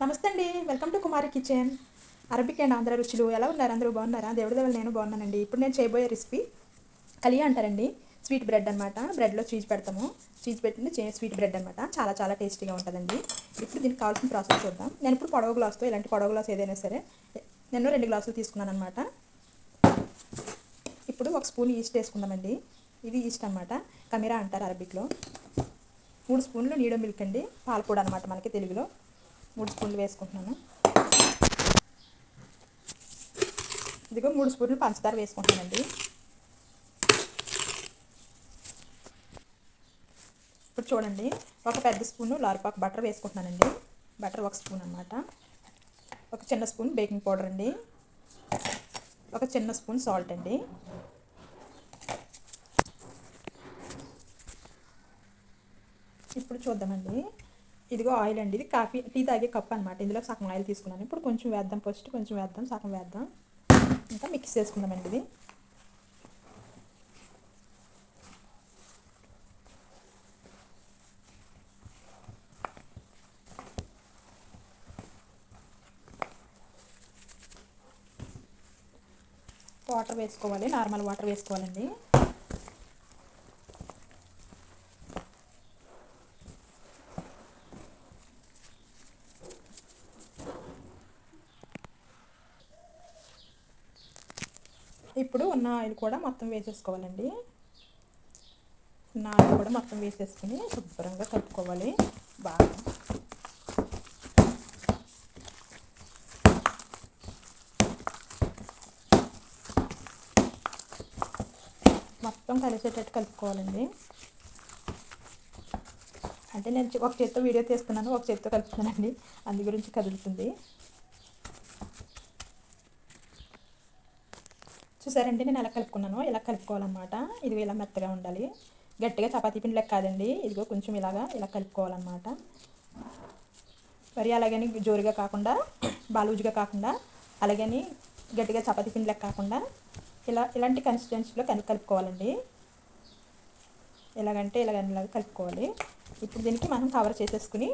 నమస్తే అండి. Welcome to Kumari kitchen. Arabic and Andhra రుచులు. ఎలా ఉన్నారు? అందరూ బాగున్నారా? దేవుడి దేవుడు నేను బాగున్నానండి. ఇప్పుడు నేను చేయబోయే రెసిపీ కలియా అంటారండి. స్వీట్ బ్రెడ్ అనమాట బ్రెడ్లో చీజ్ పెడతాము. చీజ్ పెట్టింది స్వీట్ బ్రెడ్ అనమాట చాలా చాలా టేస్టీగా ఉంటుందండి. ఇప్పుడు దీనికి కావాల్సిన ప్రాసెస్ చూద్దాం. నేను ఇప్పుడు పొడవ గ్లాస్తో ఇలాంటి పొడవ గ్లాస్ ఏదైనా సరే నేను రెండు గ్లాసులు తీసుకున్నాను అనమాట ఇప్పుడు ఒక స్పూన్ ఈస్ట్ వేసుకుందామండి. ఇది ఈస్ట్ అనమాట కమీరా అంటారు అరబిక్లో. మూడు స్పూన్లు నీడో మిల్క్ అండి. పాలపూడ అనమాట మనకి తెలుగులో. మూడు స్పూన్లు వేసుకుంటున్నాను. ఇదిగో మూడు స్పూన్లు పంచదార వేసుకుంటానండి ఇప్పుడు చూడండి ఒక పెద్ద స్పూను లారిపాకు బటర్ వేసుకుంటున్నానండి. బటర్ ఒక స్పూన్ అనమాట ఒక చిన్న స్పూన్ బేకింగ్ పౌడర్ అండి. ఒక చిన్న స్పూన్ సాల్ట్ అండి. ఇప్పుడు చూద్దామండి. ఇదిగో ఆయిల్ అండి ఇది కాఫీ టీ తాగే కప్ అనమాట ఇందులో సగం ఆయిల్ తీసుకున్నాను. ఇప్పుడు కొంచెం వేద్దాం ఫస్ట్ కొంచెం వేద్దాం సగం వేద్దాం. ఇంకా మిక్స్ చేసుకుందామండి ఇది. వాటర్ వేసుకోవాలి నార్మల్ వాటర్ వేసుకోవాలండి. ఇప్పుడు ఉన్న ఆయిల్ కూడా మొత్తం వేసేసుకోవాలండి. ఉన్న ఆయిల్ కూడా మొత్తం వేసేసుకుని శుభ్రంగా కలుపుకోవాలి. బాగా. మొత్తం కలిసేటట్టు కలుపుకోవాలండి. అంటే నేను ఒక చేత్తో వీడియో తీస్తున్నాను ఒక చేత్తో కలుపుతున్నానండి. అందు గురించి కదులుతుంది. చూసారండి నేను ఎలా కలుపుకున్నాను ఇలా కలుపుకోవాలన్నమాట. ఇది ఇలా మెత్తగా ఉండాలి. గట్టిగా చపాతీ పిండి లెక్క కాదండి. ఇదిగో కొంచెం ఇలాగా ఇలా కలుపుకోవాలన్నమాట. మరి అలాగని జోరుగా కాకుండా బాలూజుగా కాకుండా అలాగని గట్టిగా చపాతీ పిండి లెక్క కాకుండా ఇలా ఇలాంటి కన్సిస్టెన్సీలో కలిపి కలుపుకోవాలండి. ఎలాగంటే ఇలాగ ఇలాగ కలుపుకోవాలి. ఇప్పుడు దీనికి మనం కవర్ చేసేసుకుని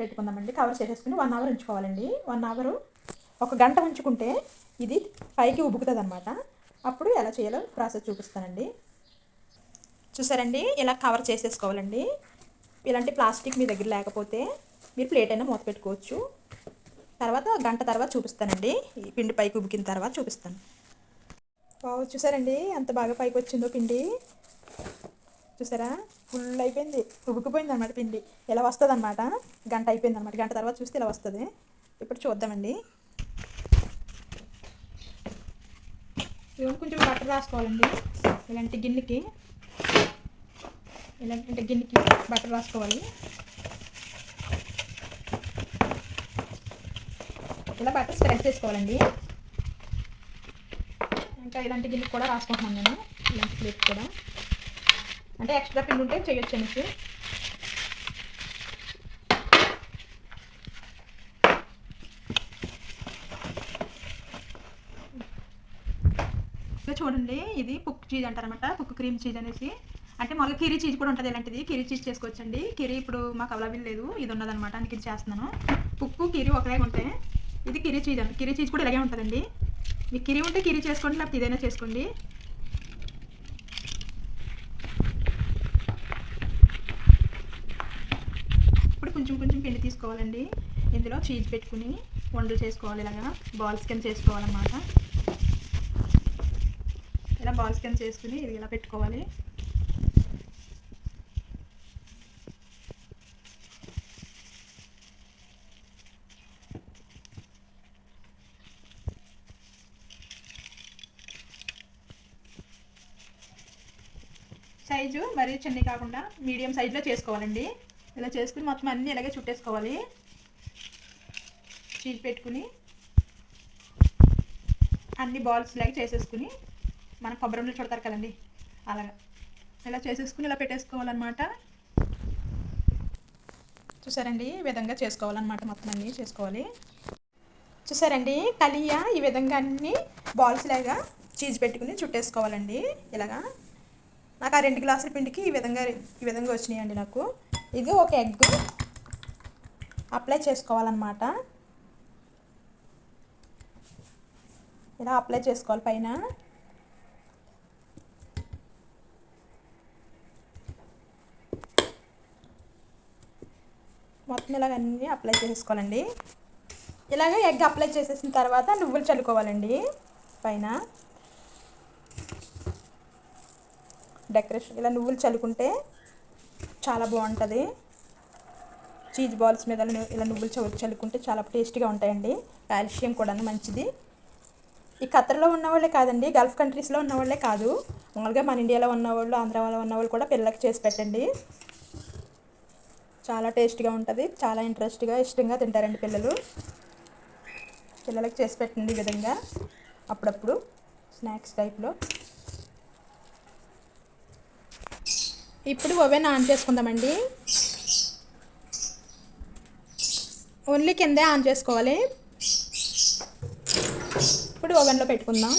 పెట్టుకుందామండి. కవర్ చేసేసుకుని వన్ అవర్ ఉంచుకోవాలండి. వన్ అవరు ఒక గంట ఉంచుకుంటే ఇది పైకి ఉబుకుతుంది అనమాట అప్పుడు ఎలా చేయాలో ప్రాసెస్ చూపిస్తానండి. చూసారండి? ఇలా కవర్ చేసేసుకోవాలండి. ఇలాంటి ప్లాస్టిక్ మీ దగ్గర లేకపోతే మీరు ప్లేట్ అయినా మూత పెట్టుకోవచ్చు. తర్వాత గంట తర్వాత చూపిస్తానండి. ఈ పిండి పైకి ఉబికిన తర్వాత చూపిస్తాను. బాగు చూసారండి? ఎంత బాగా పైకి వచ్చిందో పిండి. చూసారా? ఫుల్ అయిపోయింది. ఉబుకుపోయింది అనమాట పిండి. ఇలా వస్తుంది అనమాట గంట అయిపోయింది అనమాట గంట తర్వాత చూస్తే ఇలా వస్తుంది. ఇప్పుడు చూద్దామండి. కొంచెం బట్టర్ రాసుకోవాలండి. ఇలాంటి గిన్నెకి ఇలాంటి గిన్నెకి బట్టర్ రాసుకోవాలి. ఇలా బట్టర్ స్ప్రెడ్ చేసుకోవాలండి. ఇంకా ఇలాంటి గిన్నెకి కూడా రాసుకుంటున్నాను నేను. ఇలాంటి ప్లేట్ కూడా. అంటే ఎక్స్ట్రా పిండి ఉంటే చేయొచ్చు అనేసి ఇంకా చూడండి ఇది పుక్ చీజ్ అంటారనమాట పుక్ క్రీమ్ చీజ్ అనేసి. అంటే మామూలుగా కిరీ చీజ్ కూడా ఉంటుంది ఇలాంటిది. కిరీ చీజ్ చేసుకోవచ్చండి. కిరీ ఇప్పుడు మాకు అవైలబుల్ లేదు. ఇది ఉన్నదనమాట అందుకే ఇది చేస్తున్నాను. పుక్కు కిరీ ఒకలాగే ఉంటాయి ఇది కిరీ చీజ్ అండి. కిరీ చీజ్ కూడా ఇలాగే ఉంటుందండి. మీకు కిరీ ఉంటే కిరీ చేసుకోండి లేకపోతే ఇదైనా చేసుకోండి. ఇప్పుడు కొంచెం కొంచెం పిండి తీసుకోవాలండి. ఇందులో చీజ్ పెట్టుకుని వండలు చేసుకోవాలి ఇలాగా. బాల్స్ కింద చేసుకోవాలన్నమాట. ఇలా బాల్స్ కింద చేసుకుని ఇది ఇలా పెట్టుకోవాలి. సైజు మరీ చిన్న కాకుండా మీడియం సైజులో చేసుకోవాలండి. ఇలా చేసుకుని మొత్తం అన్నీ ఇలాగే చుట్టేసుకోవాలి. చీజ్ పెట్టుకుని అన్ని బాల్స్ లాగా చేసేసుకుని మన కొబ్బరి చుడతారు కదండి. అలాగా. ఇలా చేసేసుకుని ఇలా పెట్టేసుకోవాలన్నమాట. చూసారండి? ఈ విధంగా చేసుకోవాలన్నమాట మొత్తం అన్నీ చేసుకోవాలి. చూసారండి? కలియా ఈ విధంగా అన్ని బాల్స్ లాగా చీజ్ పెట్టుకుని చుట్టేసుకోవాలండి. ఇలాగా. నాకు ఆ రెండు గ్లాసుల పిండికి ఈ విధంగా ఈ విధంగా వచ్చినాయండి నాకు. ఇది ఒక ఎగ్ అప్లై చేసుకోవాలన్నమాట. ఇలా అప్లై చేసుకోవాలి పైన. మొత్తం ఇలాగ అన్నీ అప్లై చేసుకోవాలండి. ఇలాగ ఎగ్ అప్లై చేసేసిన తర్వాత నువ్వులు చల్లుకోవాలండి. పైన డెకరేషన్ ఇలా నువ్వులు చల్లుకుంటే చాలా బాగుంటుంది. చీజ్ బాల్స్ మీద ఇలా నువ్వులు చవి చల్లుకుంటే చాలా టేస్టీగా ఉంటాయండి. కాల్షియం కూడా మంచిది. ఈ ఖతర్లో ఉన్నవాళ్ళే కాదండి గల్ఫ్ కంట్రీస్లో ఉన్నవాళ్ళే కాదు. మామూలుగా మన ఇండియాలో ఉన్నవాళ్ళు ఆంధ్రాలో ఉన్నవాళ్ళు కూడా పిల్లలకి చేసి పెట్టండి. చాలా టేస్ట్గా ఉంటుంది. చాలా ఇంట్రెస్ట్గా ఇష్టంగా తింటారండి పిల్లలు. పిల్లలకి చేసి పెట్టండి ఈ విధంగా. అప్పుడప్పుడు స్నాక్స్ టైప్లో. ఇప్పుడు ఓవెన్ ఆన్ చేసుకుందామండి. ఓన్లీ కిందే ఆన్ చేసుకోవాలి. ఇప్పుడు ఓవెన్లో పెట్టుకుందాం.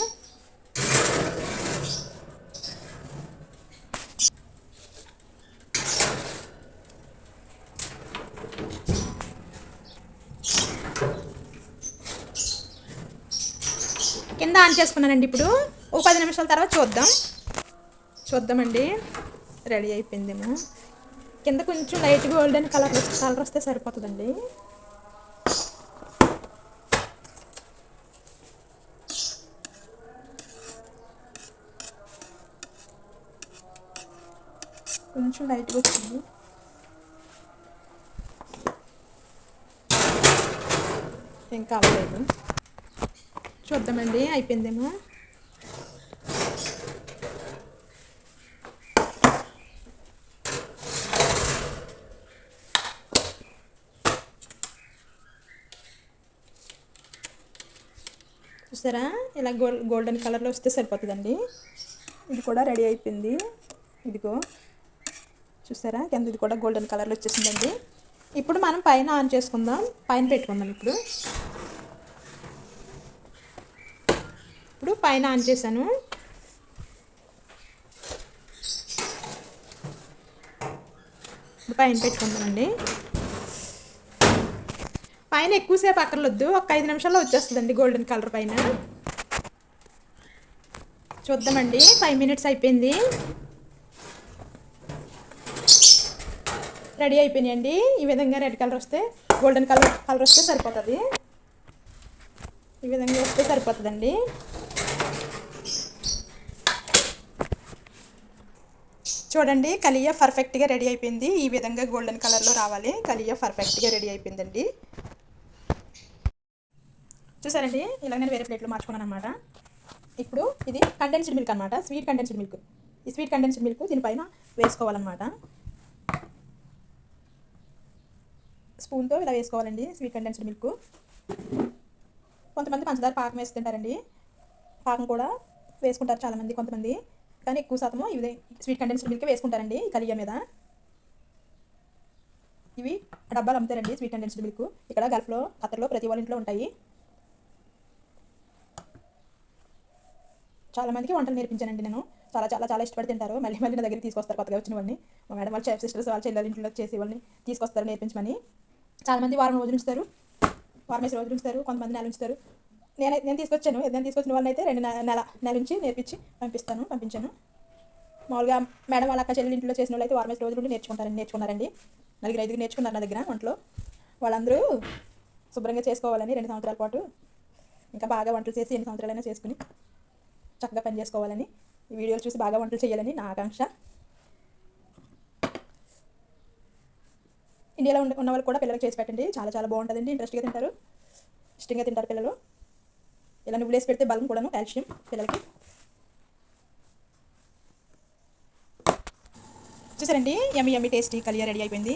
కింద ఆన్ చేసుకున్నానండి ఇప్పుడు. ఒక పది నిమిషాల తర్వాత చూద్దాం. చూద్దామండి. రెడీ అయిపోయిందేమో. కింద కొంచెం లైట్ గోల్డెన్ కలర్ కలర్ వస్తే సరిపోతుందండి. కొంచెం లైట్గా వచ్చింది. ఇంకా అవ్వలేదు చూద్దామండి అయిపోయిందేమో. చూసారా? ఇలా గోల్ గోల్డెన్ కలర్లో వస్తే సరిపోతుందండి. ఇది కూడా రెడీ అయిపోయింది. ఇదిగో చూసారా? కింద ఇది కూడా గోల్డెన్ కలర్లో వచ్చేసిందండి. ఇప్పుడు మనం పైన ఆన్ చేసుకుందాం. పైన పెట్టుకుందాం ఇప్పుడు. ఇప్పుడు పైన ఆన్ చేశాను. పైన పెట్టుకుందామండి. పైన ఎక్కువసేపు అక్కర్లొద్దు. ఒక ఐదు నిమిషాల్లో వచ్చేస్తుందండి గోల్డెన్ కలర్ పైన. చూద్దామండి. ఫైవ్ మినిట్స్ అయిపోయింది. రెడీ అయిపోయినాయండి. ఈ విధంగా రెడ్ కలర్ వస్తే గోల్డెన్ కలర్ కలర్ వస్తే సరిపోతుంది. ఈ విధంగా వస్తే సరిపోతుందండి. చూడండి కలియ పర్ఫెక్ట్గా రెడీ అయిపోయింది. ఈ విధంగా గోల్డెన్ కలర్లో రావాలి. కలియ పర్ఫెక్ట్గా రెడీ అయిపోయిందండి. చూసారండి? ఇలా నేను వేరే ప్లేట్లో మార్చుకున్నాను అనమాట ఇప్పుడు ఇది కండెన్స్డ్ మిల్క్ అనమాట స్వీట్ కండెన్స్డ్ మిల్క్ ఈ స్వీట్ కండెన్స్డ్ మిల్క్ దీనిపైన వేసుకోవాలన్నమాట. స్పూన్తో ఇలా వేసుకోవాలండి స్వీట్ కండెన్స్డ్ మిల్క్ కొంతమంది పంచదార పాకం వేస్తుంటారండి. పాకం కూడా వేసుకుంటారు చాలామంది కొంతమంది. కానీ ఎక్కువ శాతము ఇవి స్వీట్ కండెన్స్డ్ మిల్క్ వేసుకుంటారండి ఈ కలియ మీద. ఇవి డబ్బాలు అమ్ముతారండి స్వీట్ కండెన్స్డ్ మిల్క్. ఇక్కడ గల్ఫ్లో ఖతర్లో ప్రతి వాళ్ళ ఇంట్లో ఉంటాయి. చాలా మందికి వంటలు నేర్పించానండి నేను. చాలా చాలా చాలా ఇష్టపడి తింటారు. మళ్ళీ మళ్ళీ నా దగ్గరికి తీసుకొస్తారు కొత్తగా వచ్చిన వాళ్ళని. మా మేడం వాళ్ళ చెఫ్ సిస్టర్స్ వాళ్ళ చెల్లెల ఇంట్లో చేసే వాళ్ళని తీసుకొస్తారు నేర్పించమని. చాలా మంది వారం రోజులు ఉంచుతారు. వారం వేసి రోజులు ఉంచుతారు. కొంతమంది నెల ఉంచుతారు. నేను నేను తీసుకొచ్చాను. నేను తీసుకొచ్చిన వాళ్ళని అయితే రెండు నెల నెల నుంచి నేర్పించి పంపిస్తాను పంపించాను. మామూలుగా మేడం వాళ్ళ అక్క చెల్లెలు ఇంట్లో చేసిన వాళ్ళు అయితే వారం వేసి రోజులు ఉండి నేర్చుకుంటారని నేర్చుకున్నారండి. నలుగురు ఐదుగురు నేర్చుకున్నారు నా దగ్గర వంటలో వాళ్ళందరూ శుభ్రంగా చేసుకోవాలని రెండు సంవత్సరాల పాటు ఇంకా బాగా వంటలు చేసి ఎన్ని సంవత్సరాలైనా చేసుకుని చక్కగా పని చేసుకోవాలని ఈ వీడియోలు చూసి బాగా వంటలు చేయాలని నా ఆకాంక్ష. ఇండియాలో ఉన్న ఉన్న వాళ్ళు కూడా పిల్లలకు చేసి పెట్టండి. చాలా చాలా బాగుంటుందండి. ఇంట్రెస్ట్గా తింటారు. ఇష్టంగా తింటారు పిల్లలు. ఇలా నువ్వు వేసి పెడితే బలం కూడాను కాల్షియం పిల్లలకి. చూసారండి? ఎమ్మి ఎమ్మి టేస్టీ కలియా రెడీ అయిపోయింది.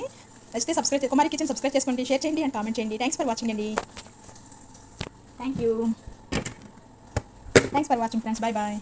నచ్చితే సబ్స్క్రైబ్ కుమారి కిచెన్ సబ్స్క్రైబ్ చేసుకోండి షేర్ చేయండి అండ్ కామెంట్ చేయండి. థ్యాంక్స్ ఫర్ వాచింగ్ అండి. Thank you thanks for watching friends bye bye